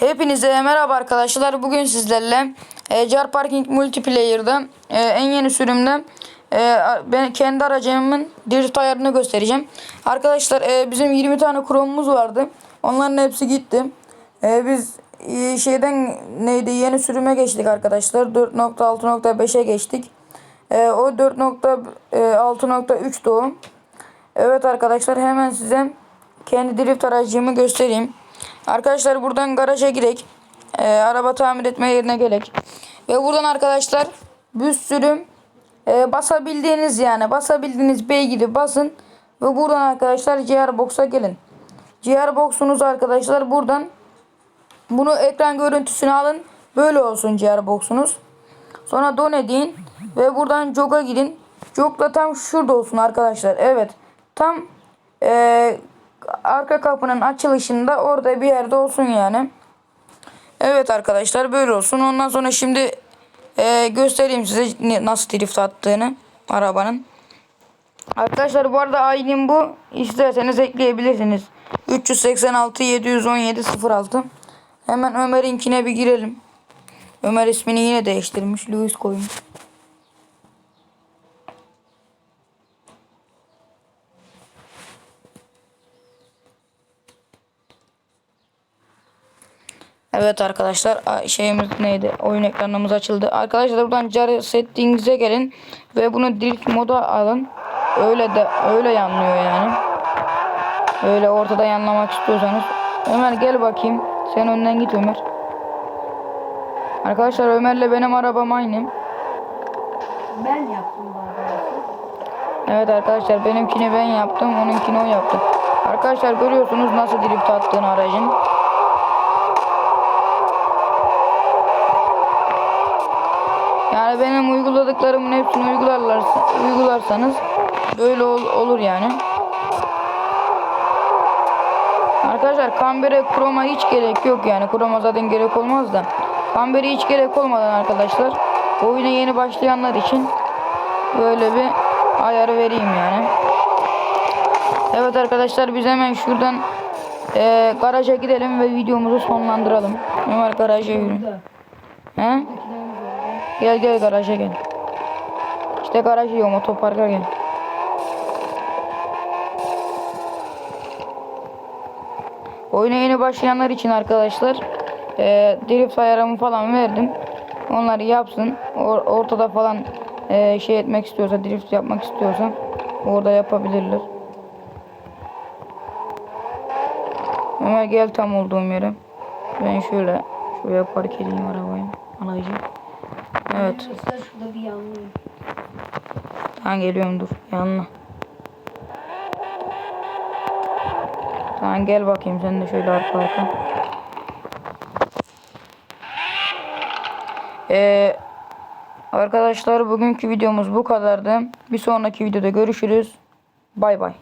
Hepinize merhaba arkadaşlar. Bugün sizlerle e, Car Parking Multiplayer'da e, en yeni sürümde e, ben kendi aracımın drift ayarını göstereceğim. Arkadaşlar e, bizim 20 tane Chrome'umuz vardı. Onların hepsi gitti. E, biz e, şeyden neydi yeni sürüme geçtik arkadaşlar. 4.6.5'e geçtik. E, o 4.6.3'tü o. Evet arkadaşlar hemen size kendi drift aracımı göstereyim. Arkadaşlar buradan garaja girek. Ee, araba tamir etme yerine gelek. Ve buradan arkadaşlar bir sürü e, basabildiğiniz yani basabildiğiniz beygiri basın. Ve buradan arkadaşlar GR gelin. GR arkadaşlar buradan bunu ekran görüntüsünü alın. Böyle olsun GR Sonra done deyin. Ve buradan jog'a gidin. Jog da tam şurada olsun arkadaşlar. Evet. Tam e, arka kapının açılışında orada bir yerde olsun yani. Evet arkadaşlar böyle olsun. Ondan sonra şimdi e, göstereyim size nasıl drift attığını arabanın. Arkadaşlar bu arada aynin bu. İsterseniz ekleyebilirsiniz. 386 717 06. Hemen Ömer'inkine bir girelim. Ömer ismini yine değiştirmiş. Louis koymuş. Evet arkadaşlar şeyimiz neydi? Oyun ekranımız açıldı. Arkadaşlar buradan car settings'e gelin ve bunu drift moda alın. Öyle de öyle yanlıyor yani. Öyle ortada yanlamak istiyorsanız. Ömer gel bakayım. Sen önden git Ömer. Arkadaşlar Ömer'le benim arabam aynı. Ben yaptım bu. Evet arkadaşlar benimkini ben yaptım. Onunkini o yaptı. Arkadaşlar görüyorsunuz nasıl drift attığını aracın. Benim uyguladıklarımın hepsini uygularlarsa, uygularsanız böyle ol- olur yani. Arkadaşlar kambere kroma hiç gerek yok yani. Kroma zaten gerek olmaz da. Kambere hiç gerek olmadan arkadaşlar oyuna yeni başlayanlar için böyle bir ayarı vereyim yani. Evet arkadaşlar biz hemen şuradan eee, garaja gidelim ve videomuzu sonlandıralım. Ömer garaja yürü. He? Gel gel garaja gel. İşte garaj yok otoparka gel. Oyuna yeni başlayanlar için arkadaşlar eee drift ayarımı falan verdim. Onları yapsın. Or- ortada falan eee, şey etmek istiyorsa, drift yapmak istiyorsa orada yapabilirler. Ömer gel tam olduğum yere. Ben şöyle şuraya park edeyim arabayı. Aracı. Evet. Şurada geliyorum dur. Yanına. Tamam gel bakayım sen de şöyle arka arka. Ee, arkadaşlar bugünkü videomuz bu kadardı. Bir sonraki videoda görüşürüz. Bay bay.